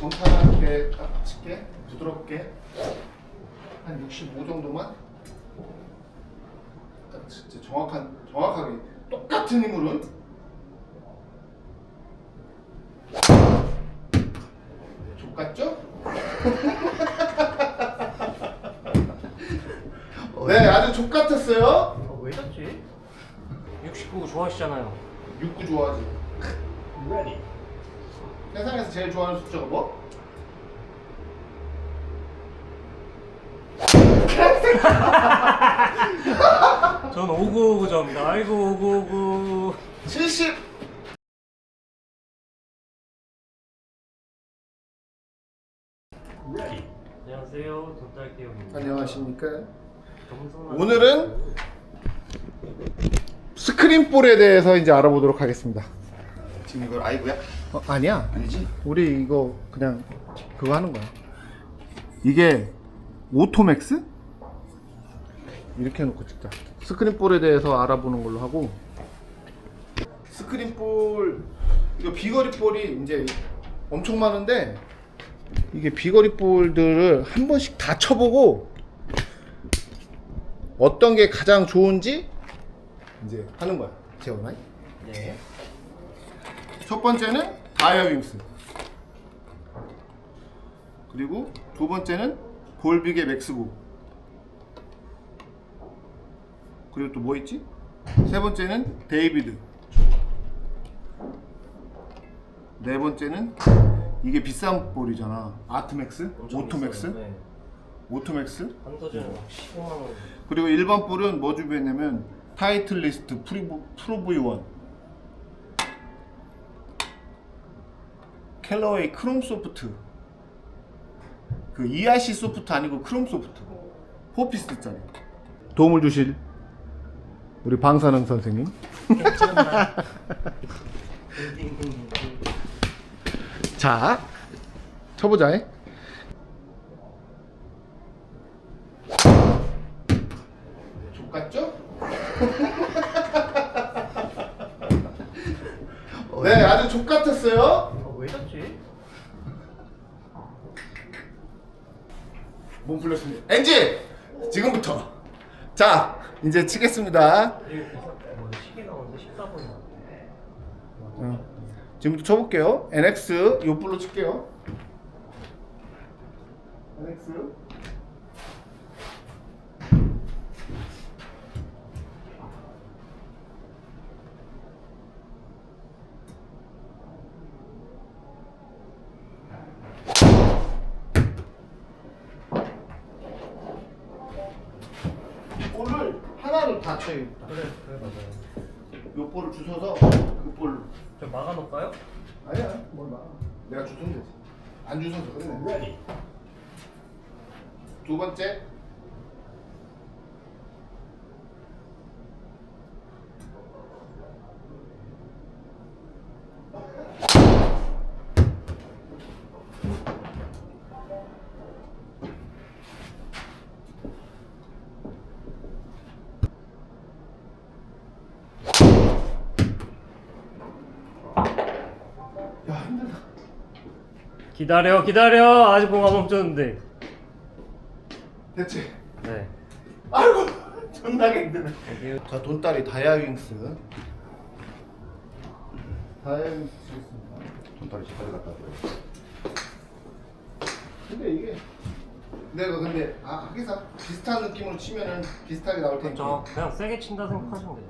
정타하게 딱 칠게. 부드럽게. 한 65 정도만. 딱 진짜 정확한 정확하게 똑같은 힘으로 족같죠? 네 아주 족같았어요. 어, 왜 졌지? 69 좋아하시잖아요. 69 좋아하지 세상에서 제일 좋아하는 숫자가 뭐? 전 5959점입니다. 아이고 5959. 70 안녕하세요. 돈딸기형입니다. 안녕하십니까 겸손한 오늘은 스크린볼에 대해서 이제 알아보도록 하겠습니다 지금 이걸 아이브야? 어, 아니야 아니지? 우리 이거 그냥 그거 하는 거야 이게 오토맥스? 이렇게 해놓고 찍자 스크린볼에 대해서 알아보는 걸로 하고 스크린볼 이거 비거리 볼이 이제 엄청 많은데 이게 비거리 볼들을 한 번씩 다 쳐보고 어떤 게 가장 좋은지 이제 하는 거야 재원아 네. 첫 번째는 다이어윙스 그리고 두 번째는 볼빅의 맥스고 그리고 또 뭐 있지? 세 번째는 데이비드 네 번째는 이게 비싼 볼이잖아 아트맥스? 오토맥스? 네. 오토맥스? 한 도전에 막 15만 원. 그리고 일반 볼은 뭐 준비했냐면 타이틀리스트 프리브, 프로브이1 켈러웨이 크롬 소프트 그 ERC 소프트 아니고 크롬 소프트 포피스짜리 도움을 주실 우리 방사능 선생님 괜찮아. 자 쳐보자 잉. 족같죠? 네 아주 족같았어요 어, 왜 졌지? 몸 풀렸습니다. 엔진 지금부터. 자 이제 치겠습니다. 이거 비싸. 뭐 시계 나오는데 14분. 어, 지금부터 쳐볼게요. NX 요 불로 칠게요. NX 볼을 하나로 다 쳐야겠다 그래, 그래 맞아요. 요 볼을 주워서 그 볼로 저 막아놓을까요? 아니야 뭘 봐. 내가 주면 되지 안 주셔서. 그래 두 번째 기다려, 기다려. 아직 공안 멈췄는데. 됐지 네. 아이고 존나게 힘드네 자 돈다리 다이아윙스 다이아윙스 쓰겠습니다 돈다리 제까지 갖다 줘. 근데 이게 내가 근데 아 하기사 비슷한 느낌으로 치면은 비슷하게 나올 테니까 저 그냥 세게 친다 생각하시면 되죠.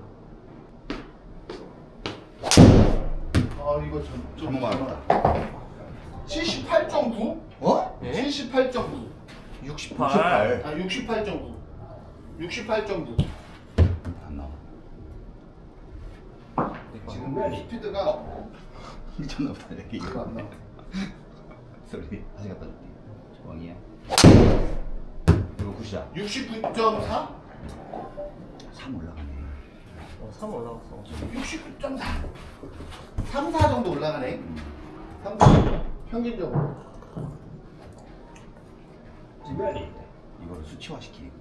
아 이거 좀, 하겠다. 78.9? 어? 네? 78.9 68. 아 68.9 68.9 안 나와. 지금 스피드가 미쳤나 보다 여기 이거 이거 안 나와 소리 다시 갖다 줄게. 왕이야. 이거 굿이야. 69.4? 3 올라가네. 어, 3 올라갔어. 69.4 3, 4 정도 올라가네 3, 4 평균적으로 이거를 수치화 시키니까.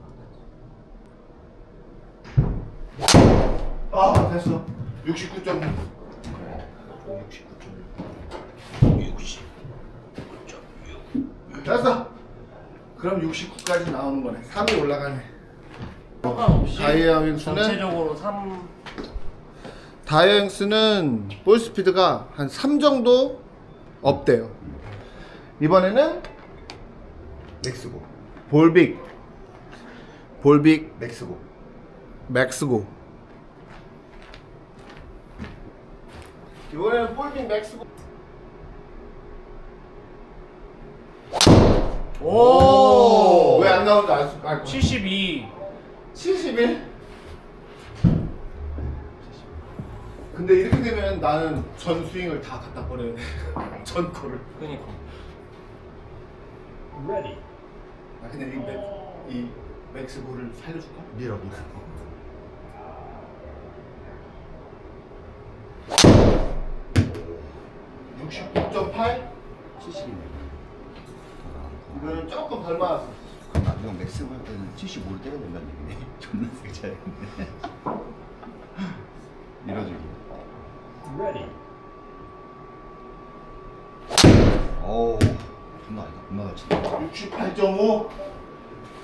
아 됐어 69.6 그래. 69.6. 60. 9점. 됐어. 그럼 69까지 나오는 거네. 3이 올라가네. 상관없이 다이아 윙스는 전체적으로 3 다이앵스는 볼 스피드가 한 3 정도 업돼요. 이번에는 맥스고. 볼빅, 볼빅 맥스고. 맥스고. 이번에는 볼빅 맥스고. 오! 왜 안 나오는지 알 수, 알 거야. 72 71? 근데 이렇게 되면 나는 전 스윙을 다 갖다 버려야 돼. 전 거를. 그니까 아 근데 이, 맥, 이 맥스볼을 살려줄까? 밀어 밀어. 음. 69.8? 70이네. 이거는 조금 덜 맞았어. 아, 이건 맥스고 할 때는 75를 때려야 된다는 얘기네. 존나 세게 차야겠네. 밀어주기. 오, 존나 아니다. 존나 잘 친다. 68.5?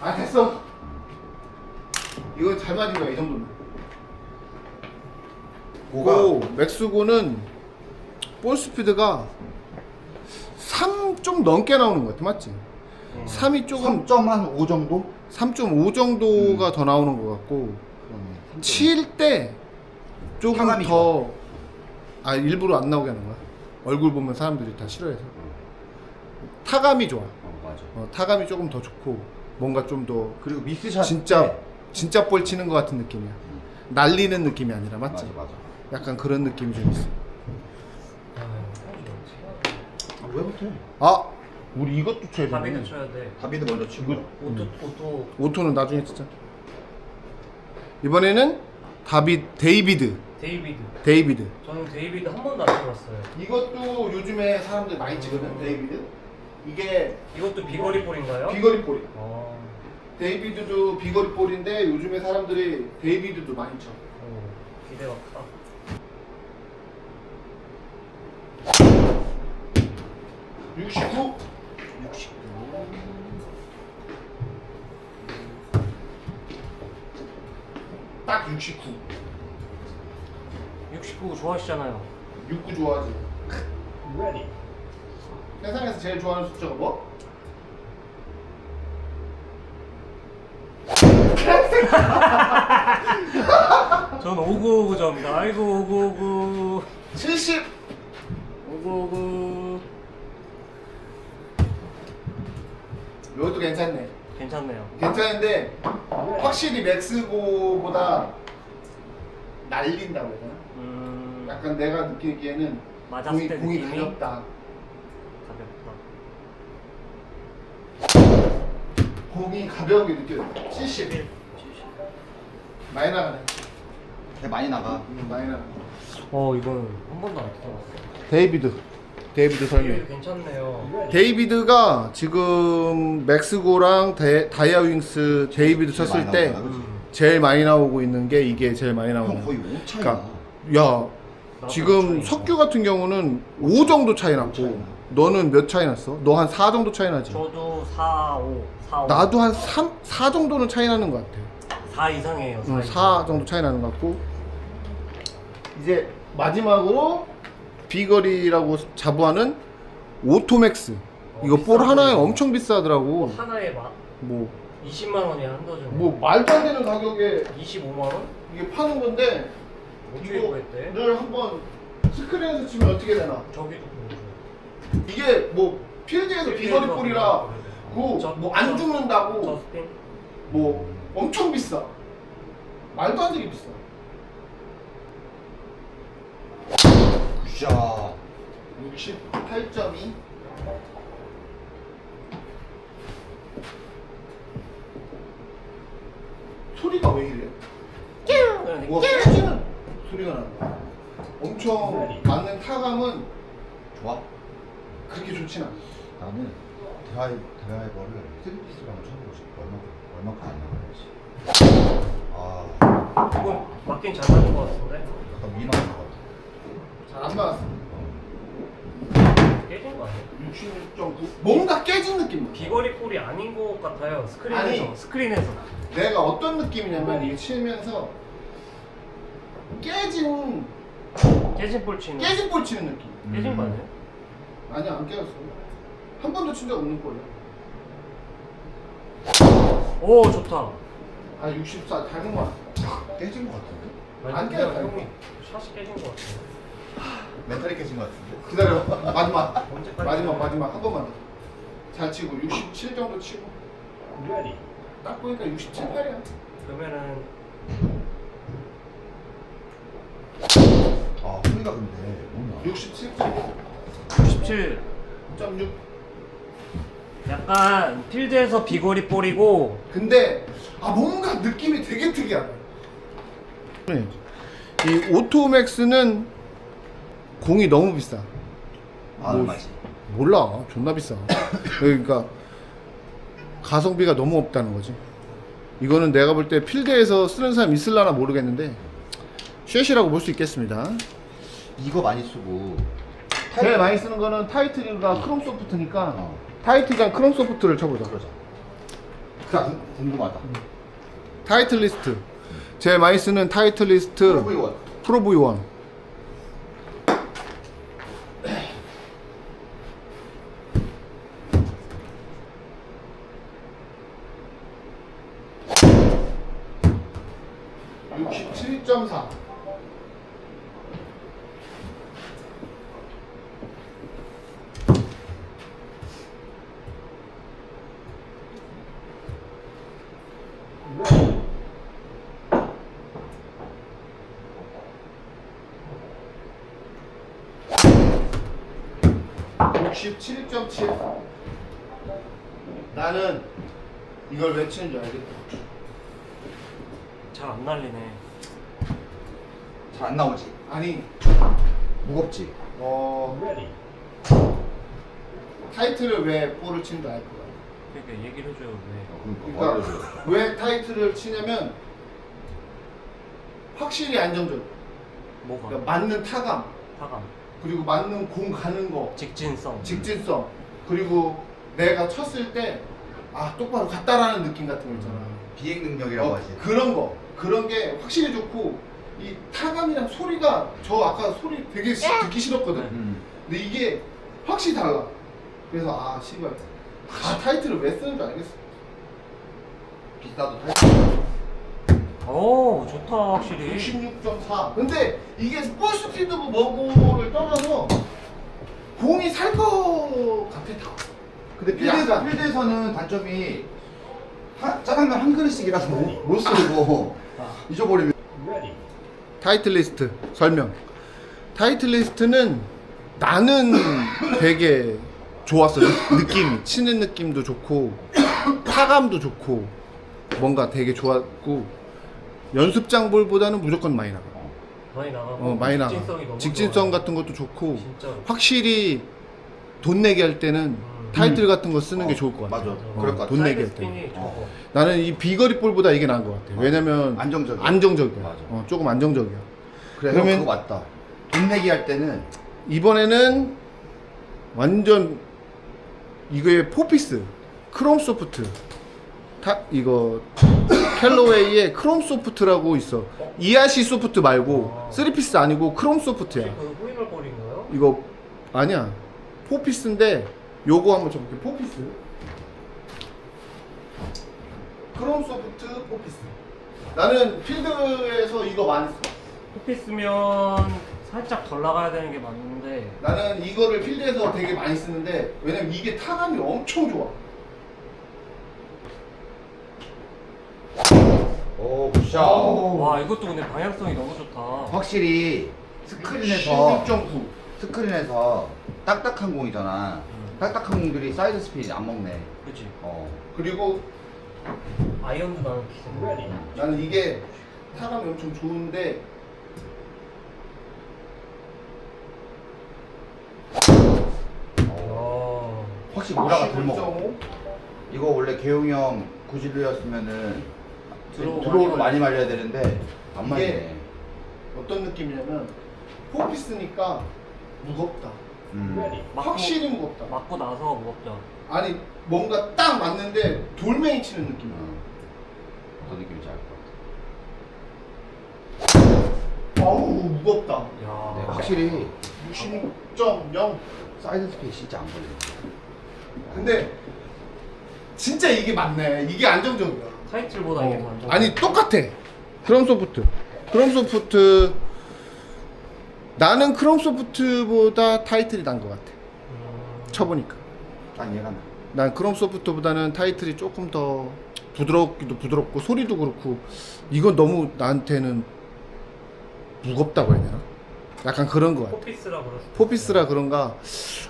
아 됐어. 이거 잘 맞은 거야 이 정도면. 고 맥스고는 볼 스피드가 3 좀 넘게 나오는 것 같아 맞지? 3이 조금 3.5 정도? 3.5 정도가 더 나오는 것 같고 그러네. 칠때 조금 타감이 더 아 일부러 안 나오게 하는 거야 얼굴 보면 사람들이 다 싫어해서 타감이 좋아. 어, 맞아. 어, 타감이 조금 더 좋고 뭔가 좀 더 그리고 미스샷 진짜 때- 진짜 볼 치는 것 같은 느낌이야. 날리는 느낌이 아니라 맞지? 맞아 맞아. 약간 그런 느낌이 좀 있어. 아, 왜 못해? 아! 우리 이것도 쳐야 다비드 되네 쳐야 돼. 다비드 먼저 치고. 오토 오토. 오토는 나중에 치자. 이번에는 다비 데이비드. 데이비드. 데이비드. 저는 데이비드 한 번도 안 쳐봤어요. 이것도 요즘에 사람들 많이 치거든 데이비드 이게 이것도 비거리 볼인가요? 비거리 볼이 어, 데이비드도 비거리 볼인데 요즘에 사람들이 데이비드도 많이 쳐 오, 기대가 크다 69? 69. 딱 69. 69 좋아하시잖아요 69 좋아하지. 세상에서 제일 좋아하는 숫자가 뭐? 전 5959점입니다 아이고 5959 70. 5959 이것도 괜찮네. 괜찮네요 괜찮은데 확실히 맥스고보다 날린다고 해야 되나? 음 약간 내가 느끼기에는 맞았을 공이, 때 공이 느낌이? 가볍다. 가볍다 공이 가벼운 게 느껴져. 70. 11 많이 나가네. 개 많이 나가. 음, 많이 나가. 어 이건 한 번도 안 쳐봤어 데이비드. 데이비드 설명. 괜찮네요 데이비드가 지금 맥스고랑 데, 다이아 윙스 데이비드 쳤을 많이 때 나오잖아, 그치? 음. 제일 많이 나오고 있는 게 이게 제일 많이 형 나오는 거의 5 차이야. 그러니까 야 지금 차이나. 석규 같은 경우는 5 정도 차이 났고 너는 몇 차이 났어? 너 한 4 정도 차이 나지? 저도 4, 5, 4, 5 나도 한 3, 4 정도는 차이 나는 것 같아 4 이상이에요 4, 응, 이상. 4 정도 차이 나는 것 같고 이제 마지막으로 비거리라고 자부하는 오토맥스 어, 이거 볼 하나에 보이네. 엄청 비싸더라고 하나에 막 뭐 20만 원이 한 도전 뭐 말도 안 되는 가격에 25만 원? 이게 파는 건데 어떻게 구했대? 이거를 한번 스크린에서 치면 어떻게 되나? 저기도 보여줘 이게 뭐 필드에서 비거리 볼이라 저- 죽는다고? 뭐 엄청 비싸. 말도 안 되게 비싸. 굿샷. 68.2. 소리가 왜 이래? 그러니까 뭐가 깨지는 소리가 거야. 엄청 맞는 타감은 좋아. 그렇게 좋진 않아. 나는 드라이 드라이버를 한번 쳐보고 싶어. 얼마 얼마큼 안 나가는지. 아, 이건 맞긴 잘 맞은 것 같은데? 약간 미나는 것 같아. 잘안 맞았어. 깨진 거 아니에요? 66.9 뭔가 깨진 느낌 비거리 볼이 아닌 것 같아요. 스크린에서 아니. 스크린에서. 내가 어떤 느낌이냐면 이게 치면서 깨진 깨진 볼 치는. 깨진 볼 치는 느낌 깨진 거 아니에요? 아니 안 깨졌어. 한 번도 친 적 없는 거예요 오 좋다. 아 64 닮은 거 같아. 깨진 것 같은데? 안 깨졌다. 형이 샷이 깨진 것 같아요. 멘탈이 깨진 것 같은데? 기다려 마지막? 마지막 마지막. 한 번만 잘 치고 67 정도 치고. 딱 보니까 67, 8이야. 그러면은 아 소리가 근데. 뭐냐 67.6 67. 약간 필드에서 비거리 볼이고. 근데 아 뭔가 느낌이 되게 특이하다 네. 이 오토맥스는 공이 너무 비싸. 아 뭐- 얼마지? 몰라. 존나 비싸. 그러니까 가성비가 너무 없다는 거지. 이거는 내가 볼 때 필드에서 쓰는 사람 있을라나 모르겠는데 쉐시라고 볼 수 있겠습니다. 이거 많이 쓰고 제일 많이 쓰는 거는 타이틀과 크롬 소프트니까 어. 타이틀이랑 크롬 소프트를 쳐보자. 그러자. 자 궁금하다. 타이틀 리스트. 제일 많이 쓰는 타이틀 리스트. 프로브이원. 프로 V1 67.4 67.7 나는 이걸 왜 치는 줄 알겠다 잘 안 날리네. 잘 안 나오지? 아니 무겁지? 어 타이틀을 왜 볼을 치는 줄알 거야 그러니까 얘기를 해줘요 왜. 그러니까 그러니까 왜 타이틀을 치냐면 확실히 안정적 뭐가? 그러니까 맞는 타감 타감. 그리고 맞는 공 가는 거 직진성. 직진성 그리고 내가 쳤을 때 아 똑바로 갔다라는 느낌 같은 거 있잖아 비행 능력이라고 어, 하지. 그런 거. 그런 게 확실히 좋고 이 타감이랑 소리가 저 아까 소리 되게 시- 듣기 싫었거든. 네. 음. 근데 이게 확실히 달라. 그래서 아 씨발. 아. 타이틀을 왜 쓰는 줄 알겠어. 비싸도 탈 오 좋다 확실히. 66.4 근데 이게 볼 스피드고 뭐고를 떠나서 공이 살거 같아 다. 근데 필드, 약간. 필드에서는 단점이 하, 짜장면 한 그릇씩이라서 못, 못 쓰고 잊어버리면 타이틀 리스트 설명 타이틀 리스트는 나는 되게 좋았어 느낌이 치는 느낌도 좋고 타감도 좋고 뭔가 되게 좋았고 연습장 볼보다는 무조건 많이 나가 많이 나가고. 어 많이 나가 직진성이 너무 직진성 좋아요. 같은 것도 좋고 진짜로. 확실히 돈 내기 할 때는 음. 타이틀 같은 거 쓰는 게 어, 좋을 것 같아 맞아. 어, 그럴 것 같아. 돈 내기 할 때. 저거. 나는 이 비거리 볼보다 이게 나은 것 같아 왜냐면 안정적이야. 안정적이야 맞아. 어, 조금 안정적이야 그래 그러면- 그러면 그거 맞다 돈 내기 할 때는 이번에는 완전 이거의 포피스 크롬 소프트 타, 이거 캘로웨이의 크롬 소프트라고 있어 이아시 소프트 말고 어. 쓰리피스 아니고 크롬 소프트야 그 후임을 버린 거예요? 이거 아니야 포피스인데 요거 한번 쳐볼게 포피스 크롬 소프트 포피스 나는 필드에서 이거 많이 써 코피 쓰면 살짝 덜 나가야 되는 게 맞는데 나는 이거를 필드에서 되게 많이 쓰는데 왜냐면 이게 타감이 엄청 좋아 오 굿샷 오. 와 이것도 근데 방향성이 너무 좋다. 확실히 스크린에서 16.9 스크린에서 딱딱한 공이잖아 음. 딱딱한 공들이 사이드 스피드 안 먹네 그치? 어 그리고 아이언도 나는 기세. 나는 이게 타감이 엄청 좋은데 어. 확실히 모라가 덜 먹어 15.5? 이거 원래 개용이 형 구질류였으면은 드로우 드로우로 많이 많이 말려야 되는데 안 이게 말리네 어떤 느낌이냐면 포피스니까 무겁다 음. 맞고, 확실히 무겁다. 맞고 나서 무겁죠. 아니 뭔가 딱 맞는데 돌멩이 치는 느낌. 어. 어떤 느낌인지 알 것 같아. 어우 무겁다. 야. 네, 확실히 66.0. 사이드 스페이스 진짜 안 걸려. 근데 진짜 이게 맞네. 이게 안정적이야. 타이틀보다 이게 더 안정. 아니 똑같아. 크롬 소프트. 크롬 소프트. 나는 크롬 소프트보다 타이틀이 난 것 같아. 음, 쳐보니까. 난 얘가 나. 난 크롬 소프트보다는 타이틀이 조금 더 부드럽기도 부드럽고 소리도 그렇고 이건 너무 나한테는 무겁다고 해야 되나? 약간 그런 것 같아. 포피스라 때. 포피스라 그런가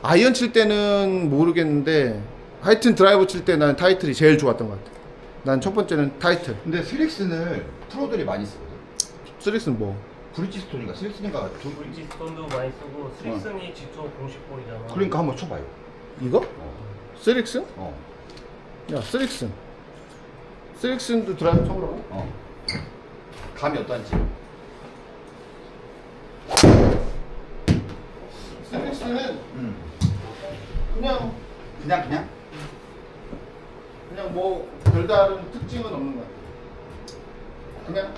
아이언 칠 때는 모르겠는데 하여튼 드라이버 칠때 난 타이틀이 제일 좋았던 것 같아. 난 첫 번째는 타이틀. 근데 스릭슨을 프로들이 많이 쓰거든. 쓰리스는 뭐? 브리지스톤인가 스릭슨인가 두 브리지스톤도 많이 쓰고 스릭슨이 직접 공식 볼이잖아. 그러니까 한번 쳐봐요. 이거? 어. 쓰릭슨? 어. 야 쓰릭슨. 쓰릭슨도 드라이버 쳐보라고? 어. 감이 어떤지. 쓰릭슨은 음. 그냥 그냥 그냥. 그냥 뭐 별다른 특징은 없는 것 같아. 그냥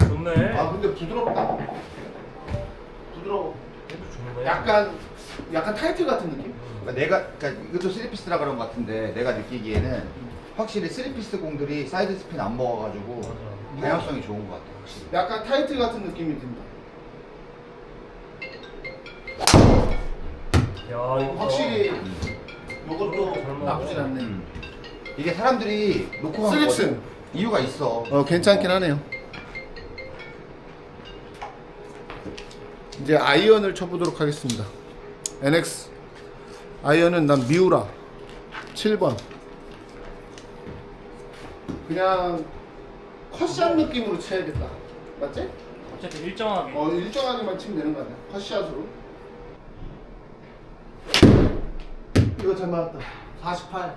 좋네. 아 근데 부드럽다. 부드러워. 약간 약간 타이틀 같은 느낌? 그러니까 내가 그러니까 이것도 쓰리피스라 그런 것 같은데 내가 느끼기에는 확실히 쓰리피스 공들이 사이드 스핀 안 먹어가지고. 방향성이 좋은 것 같아 확실히. 약간 타이틀 같은 느낌이 든다. 야, 어, 이거 확실히 음. 이것도 잘 나쁘진. 않네. 음. 이게 사람들이 놓고 가는 쓰릭슨. 거거든. 이유가 있어. 어 괜찮긴 하네요. 이제 아이언을 쳐보도록 하겠습니다. NX 아이언은 난 미우라 7번. 그냥 컷샷 느낌으로 쳐야겠다. 맞지? 어쨌든 일정하게. 어 일정하게만 치면 되는 거 아니야? 컷샷으로. 이거 잘 맞았다. 48.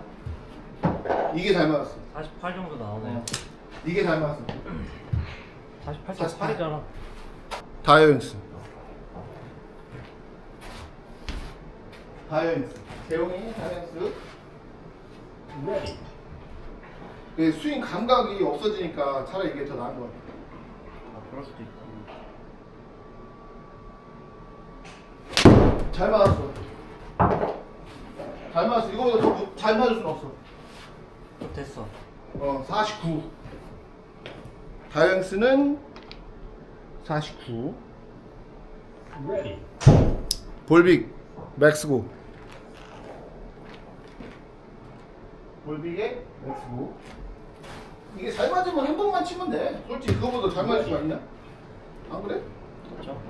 이게 잘 맞았어. 48 정도 나오네. 이게 잘 맞았어. 48, 48. 48이잖아. 다이언스. 다이언스. 대용이 다이언스. 그 스윙 감각이 없어지니까 차라리 이게 더 나은 것 같아. 아, 그럴 수도 있다. 잘 맞았어. 잘 맞았어. 이거보다 더 잘 맞을 수는 없어. 됐어. 어, 49. 다이언스는 49. 볼빅 맥스고. 볼빅의 맥스고. 이게 잘 맞으면 한 번만 치면 돼. 솔직히 그거보다 잘 맞을 수가 있냐? 안 그래? 그렇죠.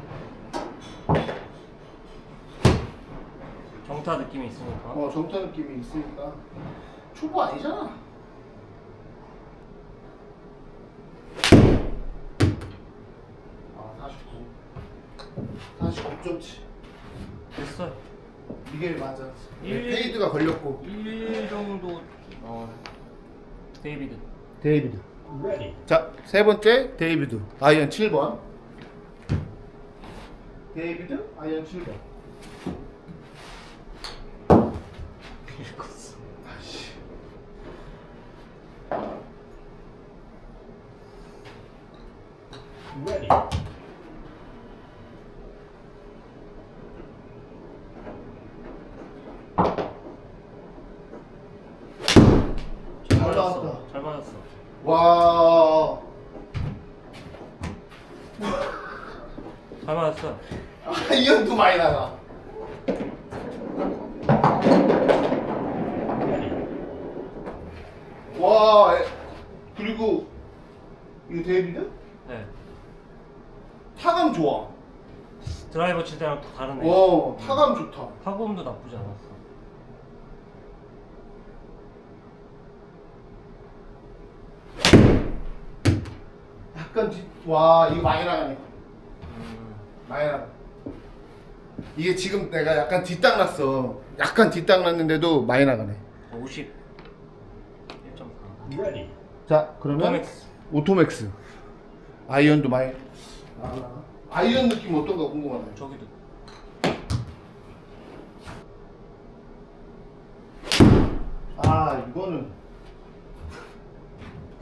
정타 느낌이 있으니까. 어, 정타 느낌이 있으니까. 초보 아니잖아. 아, 49. 49.7. 됐어. 이게 맞아. 일- 페이드가 걸렸고. 1 정도 어 데이비드. 데이비드. 자, 세 번째 데이비드. 아이언 7번. 데이비드 아이언 7번. 읽었어. 아씨. 잘 잘 맞았어. 나왔다. 잘 맞았어. 와. 잘 맞았어. 아이언도 많이 나가. 와. 에- 그리고 이거 데이비드? 네. 타감 좋아. 드라이버 칠 때랑 또 다르네. 어, 타감 좋다. 파고음도 나쁘지 않았어. 약간 뒤, 와 이거 많이 나가네. 음, 많이 나가. 이게 지금 내가 약간 뒷땅 났어. 약간 뒷땅 났는데도 많이 나가네. 50. 1.4. 자 그러면 토맥스. 오토맥스. 아이언도 많이 아, 아이언 느낌 어떤가 궁금하네. 저기도. 아 이거는.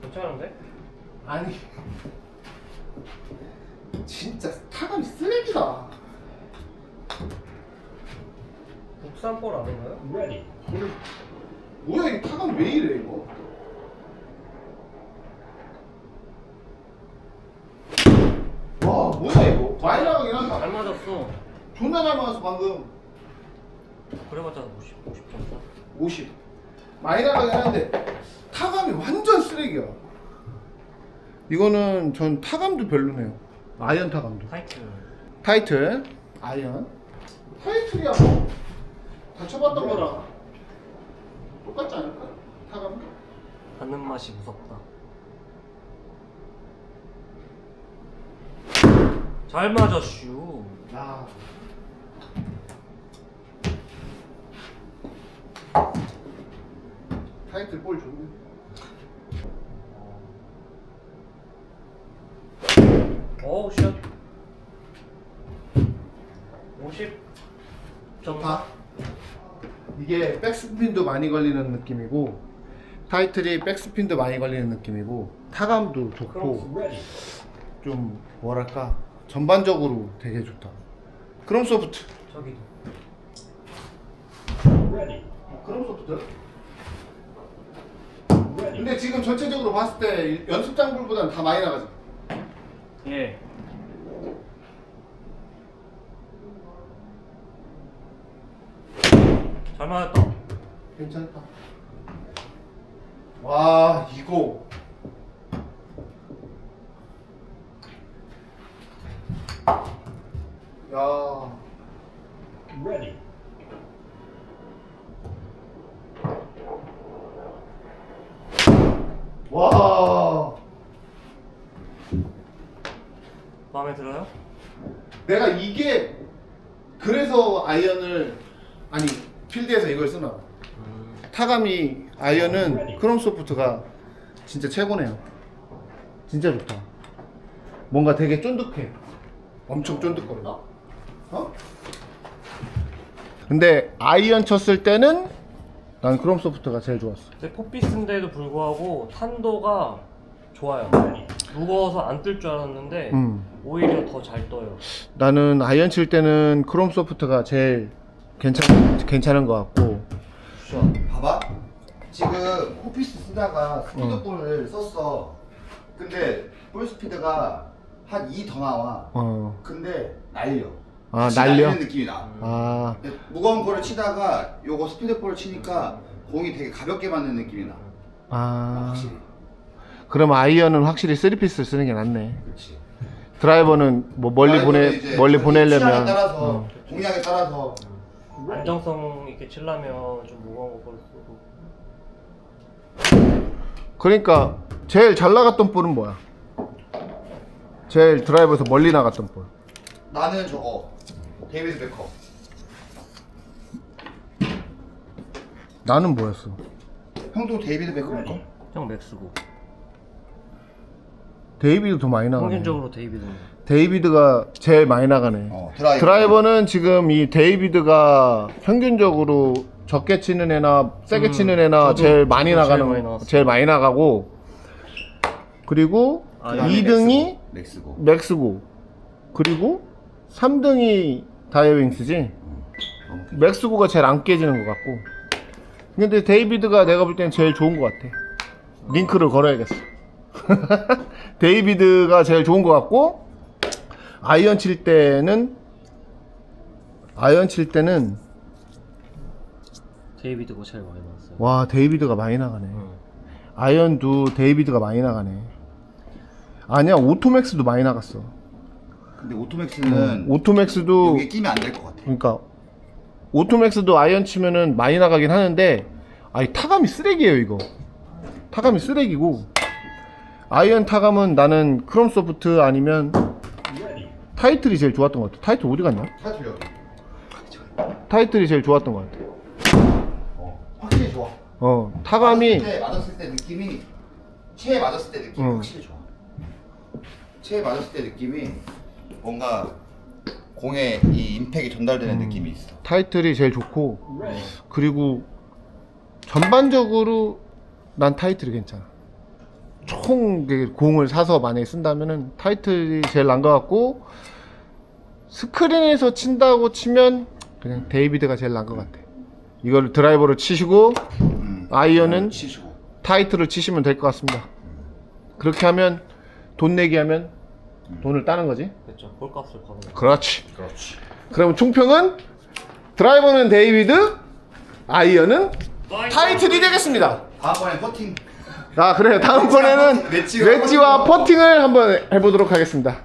괜찮은데? 아니. 진짜 타감이 쓰레기다. 국산 볼 아닌가요? 뭐야 뭐야 이 타감 왜 이래 이거 와 뭐야 이거? 많이 나가긴 한다 잘 맞았어. 존나 잘 맞았어 방금. 그래봤자 50, 50 정도? 50 많이 나가긴 하는데 타감이 완전 쓰레기야. 이거는 전 타감도 별로네요. 아이언 타감도. 타이트 타이틀. 아이언. 타이틀이야. 뭐 다쳐봤던 거랑 똑같지 않을까? 타감 받는 맛이 무섭다 잘 맞아 슈. 아 타이틀 볼 좋네 어우 샷 50 좋다. 이게 백스핀도 많이 걸리는 느낌이고 타이틀이 백스핀도 많이 걸리는 느낌이고 타감도 좋고 좀 뭐랄까 전반적으로 되게 좋다. 크롬 소프트. 저기도. 크롬 소프트? 근데 지금 전체적으로 봤을 때 연습장 불보다는 다 많이 나가지. 예. 잘 맞았다. 괜찮다. 와 이거 야 와 마음에 들어요? 내가 이게 그래서 아이언을 아니 필드에서 이걸 쓰나 봐. 타감이 아이언은 크롬 소프트가 진짜 최고네요. 진짜 좋다. 뭔가 되게 쫀득해. 엄청 쫀득거려. 어? 근데 아이언 쳤을 때는 난 크롬 소프트가 제일 좋았어. 근데 포피스인데도 불구하고 탄도가 좋아요 무거워서 안 뜰 줄 알았는데 음. 오히려 더 잘 떠요 나는 아이언 칠 때는 크롬 소프트가 제일 괜찮 괜찮은 것 같고. 봐봐. 쓰다가 스피드볼을 썼어. 근데 볼 스피드가 한 2 더 나와. 어. 근데 날려. 아, 같이 날려? 날리는 느낌이 나. 아. 근데 무거운 볼을 치다가 요거 스피드볼을 치니까 공이 되게 가볍게 맞는 느낌이 나. 아. 확실히. 그럼 아이언은 확실히 3피스를 쓰는 게 낫네. 그렇지. 드라이버는 뭐 멀리 보내 멀리 자기 보내려면 따라서 어. 공략에 따라서 안정성 있게 치려면 좀 무거운 거 쓰고 그러니까 제일 잘 나갔던 볼은 뭐야? 제일 드라이버에서 멀리 나갔던 볼. 나는 저거 데이비드 베커. 나는 뭐였어? 형도 데이비드 베커인가? 형 맥스고 데이비드 더 많이 나가네. 평균적으로 데이비드는 데이비드가 제일 많이 나가네. 어, 드라이버. 드라이버는 지금 이 데이비드가 평균적으로 적게 치는 애나 세게 음, 치는 애나 저도 제일 많이 제일 나가는 많이. 제일 많이 나가고 그리고 아, 그다음에 2등이 렉스고. 맥스고. 그리고 3등이 다이어윙스지. 깨- 맥스고가 제일 안 깨지는 것 같고. 근데 데이비드가 내가 볼 때는 제일 좋은 것 같아. 링크를 걸어야겠어. 데이비드가 제일 좋은 것 같고 아이언 칠 때는 아이언 칠 때는 데이비드가 제일 많이 나왔어요. 와 데이비드가 많이 나가네. 응. 아이언도 데이비드가 많이 나가네. 아니야 오토맥스도 많이 나갔어. 근데 오토맥스는 오토맥스도 여기 끼면 안 될 것 같아. 그러니까 오토맥스도 아이언 치면은 많이 나가긴 하는데 아니 타감이 쓰레기예요 이거. 타감이 쓰레기고. 아이언 타감은 나는 크롬 소프트 아니면 타이틀이 제일 좋았던 것 같아. 타이틀 어디 갔냐? 타이틀 여기. 타이틀이 제일 좋았던 것 같아. 어, 확실히 좋아. 어 타감이 맞았을 때 맞았을 때 느낌이 체에 맞았을 때 느낌이 응. 확실히 좋아. 채에 맞았을 때 느낌이 뭔가 공에 이 임팩이 전달되는 느낌이 있어. 타이틀이 제일 좋고 그리고 전반적으로 난 타이틀이 괜찮아. 총 이게 공을 사서 만약에 쓴다면은 타이틀이 제일 난 것 같고 스크린에서 친다고 치면 그냥 데이비드가 제일 난 것 같아. 이걸 드라이버로 치시고 음. 아이언은 치시고. 타이틀을 치시면 될 것 같습니다. 그렇게 하면 돈 내기 하면 돈을 따는 거지. 그렇죠. 볼값을 버는 거. 그렇지. 그렇지. 그럼 총평은 드라이버는 데이비드, 아이언은 타이틀이 되겠습니다. 다음번에 퍼팅. 아 그래요. 다음번에는 웨지와 퍼팅을 한번 해보도록 하겠습니다.